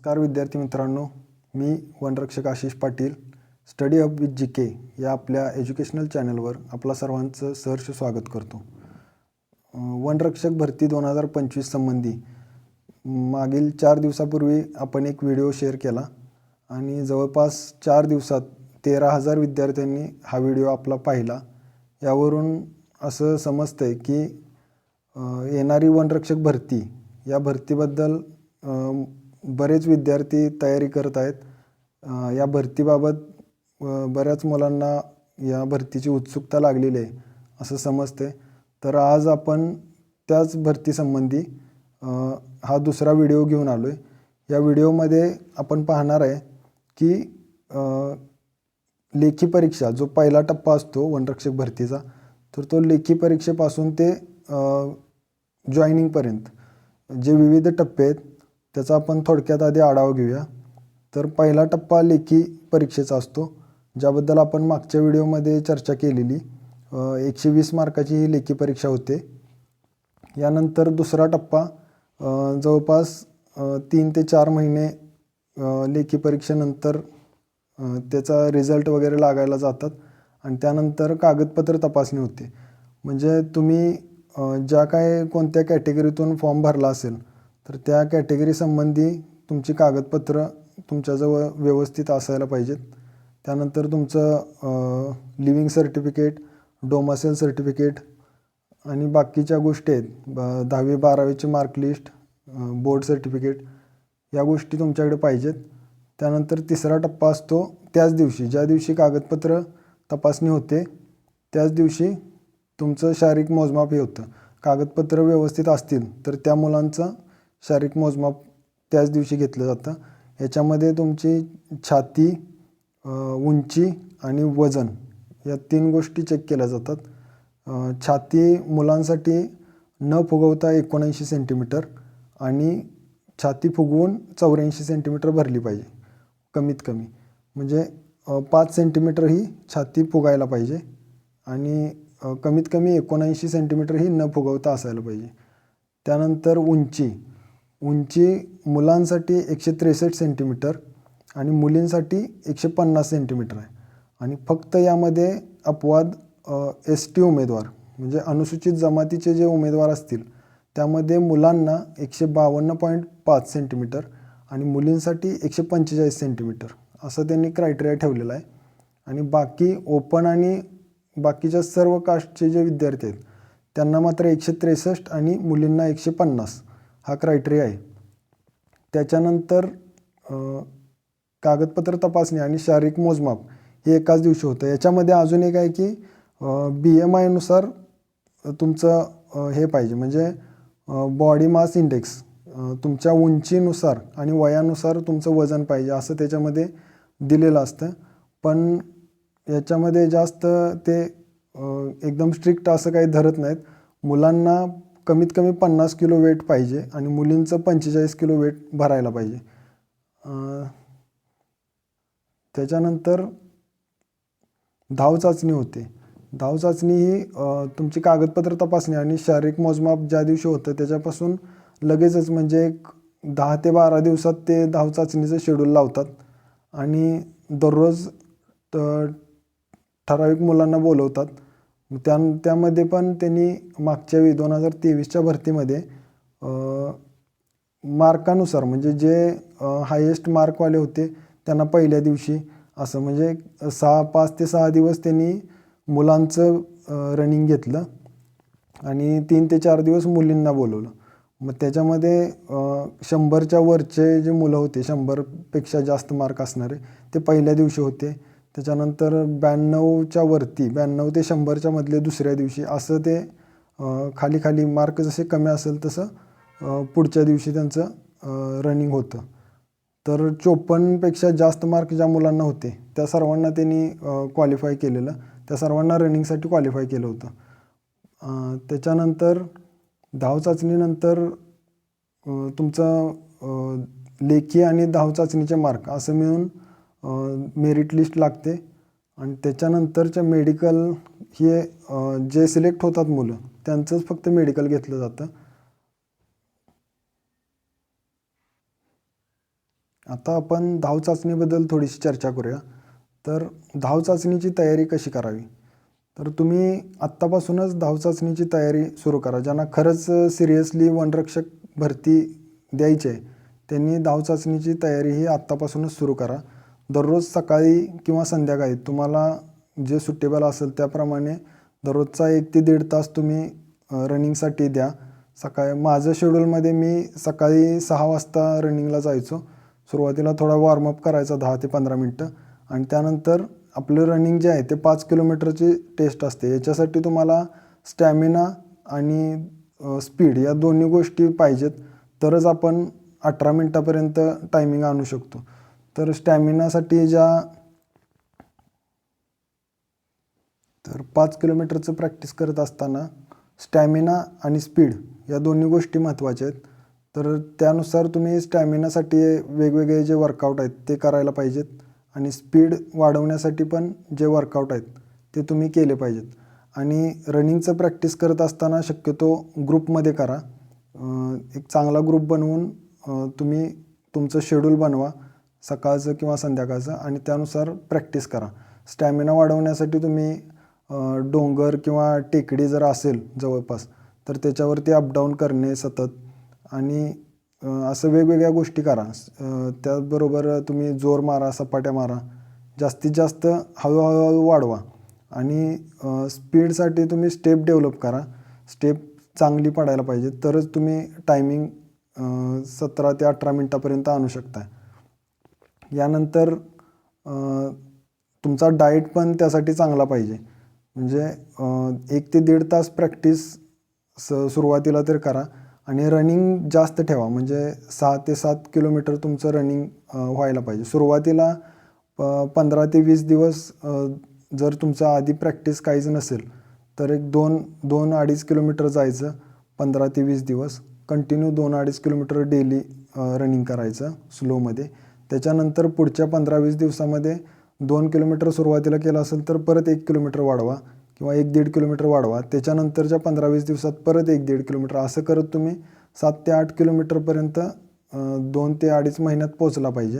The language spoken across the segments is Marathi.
नमस्कार विद्यार्थी मित्रांनो मी वनरक्षक Ashish Patil. Study hub with G K या आपल्या एज्युकेशनल चॅनलवर आपला सर्वांचं सहर्ष स्वागत करतो. वनरक्षक भरती दोन हजार पंचवीस संबंधी मागील चार दिवसापूर्वी आपण एक व्हिडिओ शेअर केला. आणि जवळपास चार दिवसात तेरा हजार विद्यार्थ्यांनी हा व्हिडिओ आपला पाहिला. यावरून असं समजतं आहे की येणारी वनरक्षक भरती या भरतीबद्दल बरेच विद्यार्थी तयारी करत आहेत. या भरतीबाबत बऱ्याच मुलांना या भरतीची उत्सुकता लागलेली आहे असं समजते. तर आज आपण त्याच भरतीसंबंधी हा दुसरा व्हिडिओ घेऊन आलो आहे या व्हिडिओमध्ये आपण पाहणार आहे की लेखी परीक्षा जो पहिला टप्पा असतो वनरक्षक भरतीचा तर तो लेखी परीक्षेपासून ते जॉईनिंगपर्यंत जे विविध टप्पे आहेत त्याचा आपण थोडक्यात आधी आढावा घेऊया. तर पहिला टप्पा लेखी परीक्षेचा असतो ज्याबद्दल आपण मागच्या व्हिडिओमध्ये चर्चा केलेली. एकशे वीस मार्काची ही लेखी परीक्षा होते. यानंतर दुसरा टप्पा जवळपास तीन ते चार महिने लेखी परीक्षेनंतर त्याचा रिझल्ट वगैरे लागायला जातात आणि त्यानंतर कागदपत्र तपासणी होते. म्हणजे तुम्ही ज्या काय कोणत्या कॅटेगरीतून फॉर्म भरला असेल तर त्या कॅटेगरीसंबंधी तुमची कागदपत्र तुमच्याजवळ व्यवस्थित असायला पाहिजेत. त्यानंतर तुमचं लिव्हिंग सर्टिफिकेट डोमासेल सर्टिफिकेट आणि बाकीच्या गोष्टी आहेत. ब दहावी बारावीची मार्कलिस्ट बोर्ड सर्टिफिकेट या गोष्टी तुमच्याकडे पाहिजेत. त्यानंतर तिसरा टप्पा असतो त्याच दिवशी. ज्या दिवशी कागदपत्र तपासणी होते त्याच दिवशी तुमचं शारीरिक मोजमाप हे होतं. कागदपत्र व्यवस्थित असतील तर त्या मुलांचं शारीरिक मोजमाप त्याच दिवशी घेतलं जातं. याच्यामध्ये तुमची छाती उंची आणि वजन या तीन गोष्टी चेक केल्या जातात. छाती मुलांसाठी न फुगवता एकोणऐंशी सेंटीमीटर आणि छाती फुगवून चौऱ्याऐंशी सेंटीमीटर भरली पाहिजे कमीत कमी. म्हणजे पाच सेंटीमीटर ही छाती फुगायला पाहिजे आणि कमीत कमी एकोणऐंशी सेंटीमीटर ही न फुगवता असायला पाहिजे. त्यानंतर उंची. उंची मुलांसाठी एकशे त्रेसष्ट सेंटीमीटर आणि मुलींसाठी एकशे पन्नास सेंटीमीटर आहे. आणि फक्त यामध्ये अपवाद एस टी उमेदवार म्हणजे अनुसूचित जमातीचे जे उमेदवार असतील त्यामध्ये मुलांना एकशे बावन्न पॉईंट पाच सेंटीमीटर आणि मुलींसाठी एकशे पंचेचाळीस सेंटीमीटर असं त्यांनी क्रायटेरिया ठेवलेला आहे. आणि बाकी ओपन आणि बाकीच्या सर्व कास्टचे जे विद्यार्थी आहेत त्यांना मात्र एकशे त्रेसष्ट आणि मुलींना एकशे पन्नास हा क्रायटेरिया आहे. त्याच्यानंतर कागदपत्र तपासणी आणि शारीरिक मोजमाप हे एकाच दिवशी होतं. याच्यामध्ये अजून एक आहे की बी एम आयनुसार तुमचं हे पाहिजे. म्हणजे बॉडी मास इंडेक्स तुमच्या उंचीनुसार आणि वयानुसार तुमचं वजन पाहिजे असं त्याच्यामध्ये दिलेलं असतं. पण याच्यामध्ये जास्त ते एकदम स्ट्रिक्ट असं काही धरत नाहीत. मुलांना कमीत कमी पन्नास किलो वेट पाहिजे आणि मुलींचं पंचेचाळीस किलो वेट भरायला पाहिजे. त्याच्यानंतर धाव चाचणी होते. धाव चाचणी ही तुमची कागदपत्र तपासणी आणि शारीरिक मोजमाप ज्या दिवशी होतं त्याच्यापासून लगेचच म्हणजे एक दहा ते बारा दिवसात ते धाव चाचणीचं शेड्यूल लावतात. आणि दररोज ठराविक मुलांना बोलवतात. त्या त्यामध्ये पण त्यांनी मागच्या वेळी दोन हजार तेवीसच्या भरतीमध्ये मार्कानुसार म्हणजे जे हायेस्ट मार्कवाले होते त्यांना पहिल्या दिवशी असं म्हणजे सहा पाच ते सहा दिवस त्यांनी मुलांचं रनिंग घेतलं आणि तीन ते चार दिवस मुलींना बोलवलं. मग त्याच्यामध्ये शंभरच्या वरचे जे मुलं होते शंभरपेक्षा जास्त मार्क असणारे ते पहिल्या दिवशी होते. त्याच्यानंतर ब्याण्णवच्या वरती ब्याण्णव ते शंभरच्या मधले दुसऱ्या दिवशी असं ते खाली खाली मार्क जसे कमी असेल तसं पुढच्या दिवशी त्यांचं रनिंग होतं. तर चोपन्नपेक्षा जास्त मार्क ज्या मुलांना होते त्या सर्वांना त्यांनी क्वालिफाय केलेलं. त्या सर्वांना रनिंगसाठी क्वालिफाय केलं होतं. त्याच्यानंतर धाव चाचणीनंतर तुमचं लेखी आणि धाव चाचणीचे मार्क असं मिळून मेरिट लिस्ट लागते. आणि त्याच्यानंतरच्या मेडिकल हे जे सिलेक्ट होतात मुलं त्यांचंच फक्त मेडिकल घेतलं जातं. आता आपण धाव चाचणीबद्दल थोडीशी चर्चा करूया. तर धाव चाचणीची तयारी कशी करावी? तर तुम्ही आत्तापासूनच धाव चाचणीची तयारी सुरू करा. ज्यांना खरंच सिरियसली वनरक्षक भरती द्यायची आहे त्यांनी धाव चाचणीची तयारी ही आत्तापासूनच सुरू करा. दररोज सकाळी किंवा संध्याकाळी तुम्हाला जे सुटेबल असेल त्याप्रमाणे दररोजचा एक ते दीड तास तुम्ही रनिंगसाठी द्या. सकाळी माझं शेड्यूलमध्ये मी सकाळी सहा वाजता रनिंगला जायचो. सुरुवातीला थोडा वॉर्मअप करायचा दहा ते पंधरा मिनटं. आणि त्यानंतर आपलं रनिंग जे आहे ते पाच किलोमीटरची टेस्ट असते. याच्यासाठी तुम्हाला स्टॅमिना आणि स्पीड या दोन्ही गोष्टी पाहिजेत. तरच आपण अठरा मिनटापर्यंत टायमिंग आणू शकतो. तर स्टॅमिनासाठी ज्या तर पाच किलोमीटरचं प्रॅक्टिस करत असताना स्टॅमिना आणि स्पीड या दोन्ही गोष्टी महत्त्वाच्या आहेत. तर त्यानुसार तुम्ही स्टॅमिनासाठी वेगवेगळे जे वर्कआउट आहेत ते करायला पाहिजेत आणि स्पीड वाढवण्यासाठी पण जे वर्कआउट आहेत ते तुम्ही केले पाहिजेत. आणि रनिंगचं प्रॅक्टिस करत असताना शक्यतो ग्रुपमध्ये करा. एक चांगला ग्रुप बनवून तुम्ही तुमचं शेड्यूल बनवा. सकाळचं किंवा संध्याकाळचं आणि त्यानुसार प्रॅक्टिस करा. स्टॅमिना वाढवण्यासाठी तुम्ही डोंगर किंवा टेकडी जर असेल जवळपास तर त्याच्यावरती अपडाऊन करणे सतत आणि असं वेगवेगळ्या गोष्टी करा. त्याचबरोबर तुम्ही जोर मारा सपाट्या मारा जास्तीत जास्त हळूहळूहळू वाढवा आणि स्पीडसाठी तुम्ही स्टेप डेव्हलप करा. स्टेप चांगली पडायला पाहिजे तरच तुम्ही टायमिंग सतरा ते अठरा मिनटापर्यंत आणू शकता यानंतर तुमचा डाएट पण त्यासाठी चांगला पाहिजे. म्हणजे एक ते दीड तास प्रॅक्टिस स सुरुवातीला तर करा आणि रनिंग जास्त ठेवा. म्हणजे सहा ते सात किलोमीटर तुमचं रनिंग व्हायला पाहिजे. सुरुवातीला प पंधरा ते वीस दिवस जर तुमचं आधी प्रॅक्टिस काहीच नसेल तर एक दोन दोन अडीच किलोमीटर जायचं पंधरा ते वीस दिवस. कंटिन्यू दोन अडीच किलोमीटर डेली रनिंग करायचं स्लोमध्ये. त्याच्यानंतर पुढच्या पंधरा वीस दिवसामध्ये दोन किलोमीटर सुरुवातीला केलं असेल तर परत एक किलोमीटर वाढवा किंवा एक दीड किलोमीटर वाढवा. त्याच्यानंतरच्या पंधरा वीस दिवसात परत एक दीड किलोमीटर. असं करत तुम्ही सात ते आठ किलोमीटरपर्यंत दोन ते अडीच महिन्यात पोचला पाहिजे.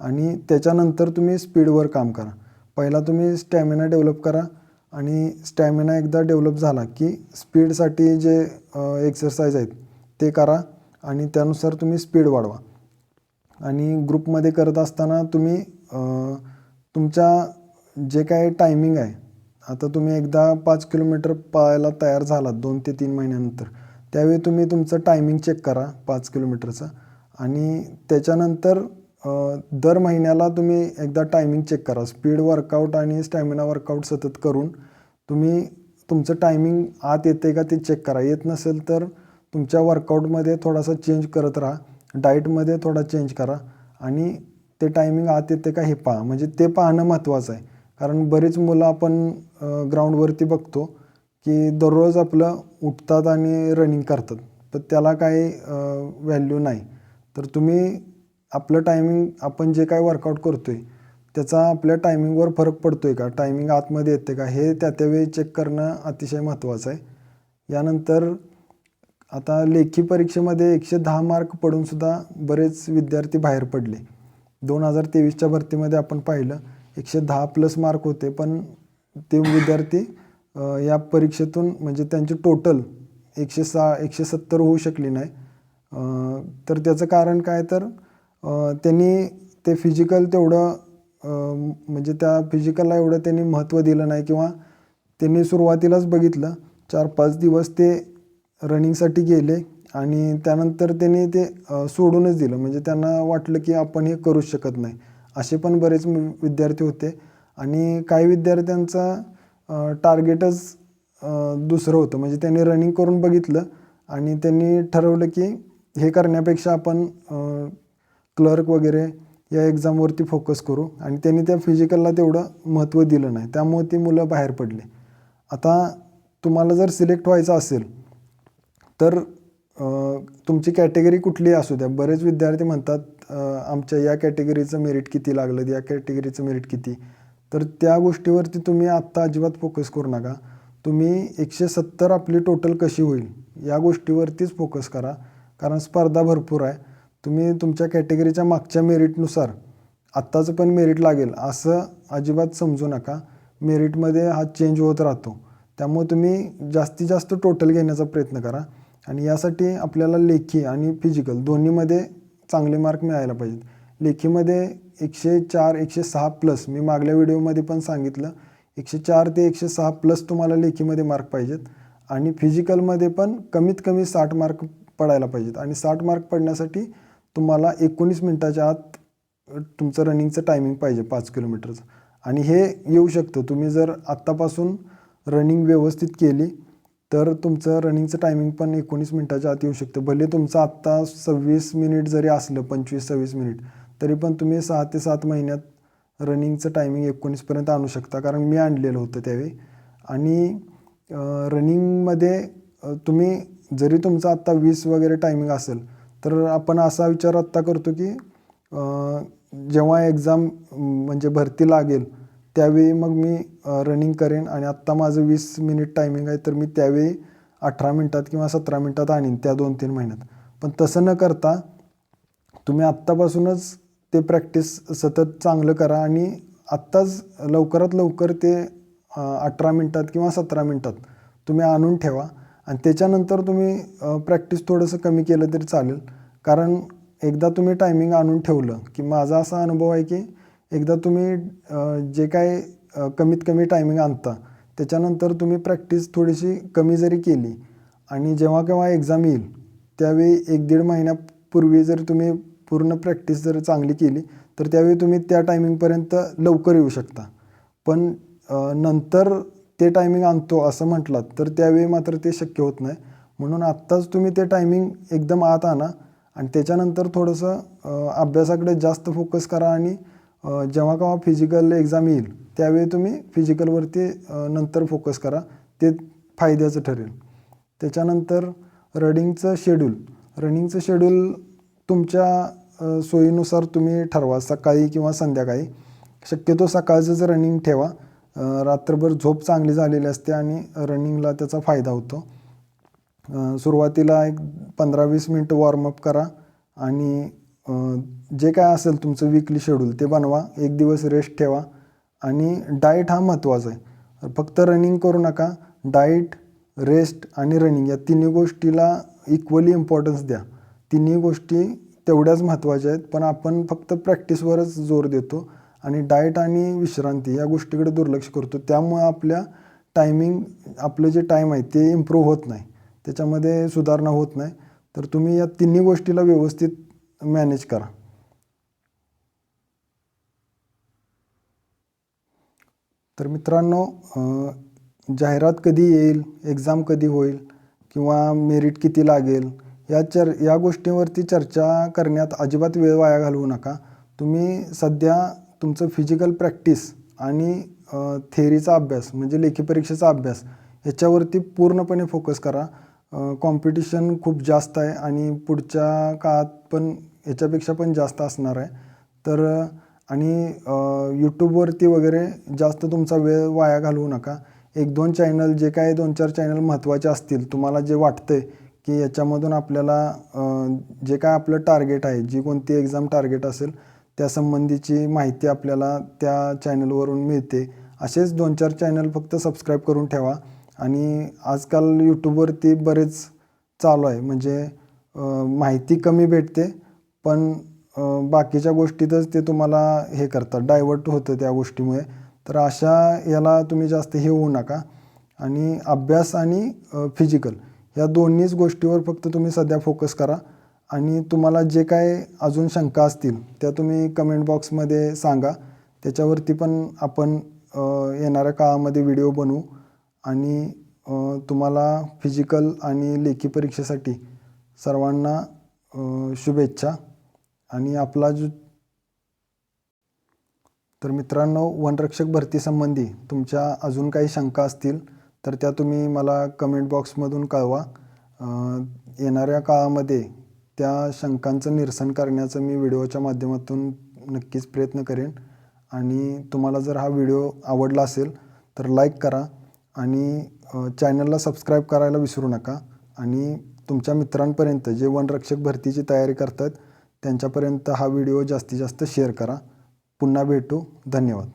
आणि त्याच्यानंतर तुम्ही स्पीडवर काम करा. पहिला तुम्ही स्टॅमिना डेव्हलप करा आणि स्टॅमिना एकदा डेव्हलप झाला की स्पीडसाठी जे एक्सरसाइज आहेत ते करा आणि त्यानुसार तुम्ही स्पीड वाढवा. आणि ग्रुपमध्ये करत असताना तुम्ही तुमच्या जे काय टायमिंग आहे आता तुम्ही एकदा पाच किलोमीटर पळायला तयार झालात दोन ते तीन महिन्यानंतर त्यावेळी तुम्ही तुमचं टायमिंग चेक करा पाच किलोमीटरचं आणि त्याच्यानंतर दर महिन्याला तुम्ही एकदा टायमिंग चेक करा. स्पीड वर्कआउट आणि स्टॅमिना वर्कआउट सतत करून तुम्ही तुमचं टायमिंग आत येते का ते चेक करा. येत नसेल तर तुमच्या वर्कआउटमध्ये थोडासा चेंज करत राहा. डाईटमध्ये थोडा चेंज करा आणि ते टायमिंग आत येते का हे पहा. म्हणजे ते पाहणं महत्त्वाचं आहे. कारण बरीच मुलं आपण ग्राउंडवरती बघतो की दररोज आपलं उठतात आणि रनिंग करतात. पण त्याला काही व्हॅल्यू नाही. तर तुम्ही आपलं टायमिंग आपण जे काय वर्कआउट करतो आहे त्याचा आपल्या टायमिंगवर फरक पडतो आहे का? टायमिंग आतमध्ये येते का? हे त्या त्यावेळी चेक करणं अतिशय महत्त्वाचं आहे. यानंतर आता लेखी परीक्षेमध्ये एकशे दहा मार्क पडूनसुद्धा बरेच विद्यार्थी बाहेर पडले. दोन हजार तेवीसच्या भरतीमध्ये आपण पाहिलं एकशे दहा प्लस मार्क होते पण ते विद्यार्थी या परीक्षेतून म्हणजे त्यांची टोटल एकशे सहा एकशे सत्तर होऊ शकली नाही. तर त्याचं कारण काय तर त्यांनी ते फिजिकल तेवढं म्हणजे त्या फिजिकलला एवढं त्यांनी महत्त्व दिलं नाही किंवा त्यांनी सुरुवातीलाच बघितलं चार पाच दिवस ते रनिंगसाठी गेले आणि त्यानंतर त्यांनी ते सोडूनच दिलं. म्हणजे त्यांना वाटलं की आपण हे करूच शकत नाही. असे पण बरेच विद्यार्थी होते. आणि काही विद्यार्थ्यांचा टार्गेटच दुसरं होतं. म्हणजे त्यांनी रनिंग करून बघितलं आणि त्यांनी ठरवलं की हे करण्यापेक्षा आपण क्लर्क वगैरे या एक्झामवरती फोकस करू. आणि त्यांनी त्या फिजिकलला तेवढं महत्त्व दिलं नाही. त्यामुळे ती मुलं बाहेर पडली. आता तुम्हाला जर सिलेक्ट व्हायचं असेल तर तुमची कॅटेगरी कुठली असू द्या. बरेच विद्यार्थी म्हणतात आमच्या या कॅटेगरीचं मेरिट किती लागलं या कॅटेगरीचं मेरिट किती? तर त्या गोष्टीवरती तुम्ही आत्ता अजिबात फोकस करू नका. तुम्ही एकशे सत्तर आपली टोटल कशी होईल या गोष्टीवरतीच फोकस करा. कारण स्पर्धा भरपूर आहे. तुम्ही तुमच्या कॅटेगरीच्या मागच्या मेरिटनुसार आत्ताचं पण मेरिट लागेल असं अजिबात समजू नका. मेरिटमध्ये हा चेंज होत राहतो. त्यामुळे तुम्ही जास्तीत जास्त टोटल घेण्याचा प्रयत्न करा. आणि यासाठी आपल्याला लेखी आणि फिजिकल दोन्हीमध्ये चांगले मार्क मिळायला पाहिजेत. लेखीमध्ये एकशे चार एकशे सहा प्लस मी मागल्या व्हिडिओमध्ये पण सांगितलं. एकशे चार ते एकशे सहा प्लस तुम्हाला लेखीमध्ये मार्क पाहिजेत. आणि फिजिकलमध्ये पण कमीत कमी साठ मार्क पडायला पाहिजेत. आणि साठ मार्क पडण्यासाठी तुम्हाला एकोणीस मिनटाच्या आत तुमचं रनिंगचं टायमिंग पाहिजे पाच किलोमीटरचं आणि हे येऊ शकतं. तुम्ही जर आत्तापासून रनिंग व्यवस्थित केली तर तुमचं रनिंगचं टायमिंग पण एकोणीस मिनटाच्या आत येऊ शकतं. भले तुमचं आत्ता सव्वीस मिनिट जरी असलं पंचवीस सव्वीस मिनिट तरी पण तुम्ही सहा ते सात महिन्यात रनिंगचं टायमिंग एकोणीसपर्यंत आणू शकता. कारण मी आणलेलं होतं त्यावेळी. आणि रनिंगमध्ये तुम्ही जरी तुमचं आत्ता वीस वगैरे टायमिंग असेल तर आपण असा विचार आत्ता करतो की जेव्हा एक्झाम म्हणजे भरती लागेल त्यावेळी मग मी रनिंग करेन आणि आत्ता माझं वीस मिनिट टायमिंग आहे तर मी त्यावेळी अठरा मिनटात किंवा सतरा मिनटात आणीन त्या दोन तीन महिन्यात. पण तसं न करता तुम्ही आत्तापासूनच ते प्रॅक्टिस सतत चांगलं करा आणि आत्ताच लवकरात लवकर ते अठरा मिनटात किंवा सतरा मिनटात तुम्ही आणून ठेवा आणि त्याच्यानंतर तुम्ही प्रॅक्टिस थोडंसं कमी केलं तरी चालेल. कारण एकदा तुम्ही टायमिंग आणून ठेवलं की माझा असा अनुभव आहे की एकदा तुम्ही जे काय कमीत कमी टायमिंग आणता त्याच्यानंतर तुम्ही प्रॅक्टिस थोडीशी कमी जरी केली आणि जेव्हा केव्हा एक्झाम येईल त्यावेळी एक दीड महिन्यापूर्वी जर तुम्ही पूर्ण प्रॅक्टिस जर चांगली केली तर त्यावेळी तुम्ही त्या टायमिंगपर्यंत लवकर येऊ शकता. पण नंतर ते टायमिंग आणतो असं म्हटलात तर त्यावेळी मात्र ते शक्य होत नाही. म्हणून आत्ताच तुम्ही ते टायमिंग एकदम आत आणा आणि त्याच्यानंतर थोडंसं अभ्यासाकडे जास्त फोकस करा आणि जेव्हा केव्हा फिजिकल एक्झाम येईल त्यावेळी तुम्ही फिजिकलवरती नंतर फोकस करा. ते फायद्याचं ठरेल. त्याच्यानंतर रनिंगचं शेड्यूल रनिंगचं शेड्यूल तुमच्या सोयीनुसार तुम्ही ठरवा. सकाळी किंवा संध्याकाळी. शक्यतो सकाळचंच रनिंग ठेवा. रात्रभर झोप चांगली झालेली असते आणि रनिंगला त्याचा फायदा होतो. सुरुवातीला एक पंधरा वीस मिनटं वॉर्मअप करा आणि जे काय असेल तुमचं विकली शेड्यूल ते बनवा एक दिवस रेस्ट ठेवा आणि डाएट हा महत्त्वाचा आहे. फक्त रनिंग करू नका डाएट रेस्ट आणि रनिंग या तिन्ही गोष्टीला इक्वली इम्पॉर्टन्स द्या. तिन्ही गोष्टी तेवढ्याच महत्त्वाच्या आहेत पण आपण फक्त प्रॅक्टिसवरच जोर देतो आणि डाएट आणि विश्रांती या गोष्टीकडे दुर्लक्ष करतो. त्यामुळे आपल्या टायमिंग आपलं जे टाईम आहे ते इम्प्रूव्ह होत नाही. त्याच्यामध्ये सुधारणा होत नाही. तर तुम्ही या तिन्ही गोष्टीला व्यवस्थित मॅनेज करा. तर मित्रांनो जाहिरात कधी येईल एक्झाम कधी होईल किंवा मेरिट किती लागेल या चर या गोष्टीवरती चर्चा करण्यात अजिबात वेळ वाया घालवू नका. तुम्ही सध्या तुमचं फिजिकल प्रॅक्टिस आणि थेरीचा अभ्यास म्हणजे लेखी परीक्षेचा अभ्यास ह्याच्यावरती पूर्णपणे फोकस करा. कॉम्पिटिशन खूप जास्त आहे आणि पुढच्या काळात पण याच्यापेक्षा पण जास्त असणार आहे. तर आणि यूट्यूबवरती वगैरे जास्त तुमचा वेळ वाया घालवू नका. एक दोन चॅनल जे काय दोन चार चॅनल महत्त्वाचे असतील तुम्हाला जे वाटतं आहे की याच्यामधून आपल्याला जे काय आपलं टार्गेट आहे जी कोणती एक्झाम टार्गेट असेल त्यासंबंधीची माहिती आपल्याला त्या चॅनलवरून मिळते. असेच दोन चार चॅनल फक्त सबस्क्राईब करून ठेवा. आणि आजकाल यूट्यूबवरती बरेच चालू आहे. म्हणजे माहिती कमी भेटते. पण बाकीच्या गोष्टीतच ते तुम्हाला हे करतात डायवर्ट होतं त्या गोष्टीमुळे. तर अशा याला तुम्ही जास्त हे होऊ नका. आणि अभ्यास आणि फिजिकल या दोन्हीच गोष्टीवर फक्त तुम्ही सध्या फोकस करा. आणि तुम्हाला जे काय अजून शंका असतील त्या तुम्ही कमेंट बॉक्समध्ये सांगा. त्याच्यावरती पण आपण येणाऱ्या काळामध्ये व्हिडिओ बनवू. आणि तुम्हाला फिजिकल आणि लेखी परीक्षेसाठी सर्वांना शुभेच्छा. आणि आपला जो तर मित्रांनो वनरक्षक भरतीसंबंधी तुमच्या अजून काही शंका असतील तर त्या तुम्ही मला कमेंट बॉक्समधून कळवा. येणाऱ्या काळामध्ये त्या शंकांचं निरसन करण्याचं मी व्हिडिओच्या माध्यमातून नक्कीच प्रयत्न करेन. आणि तुम्हाला जर हा व्हिडिओ आवडला असेल तर लाईक करा आणि चॅनलला सबस्क्राईब करायला विसरू नका. आणि तुमच्या मित्रांपर्यंत जे वनरक्षक भरतीची तयारी करतात त्यांच्यापर्यंत हा व्हिडिओ जास्तीत जास्त शेअर करा. पुन्हा भेटू. धन्यवाद.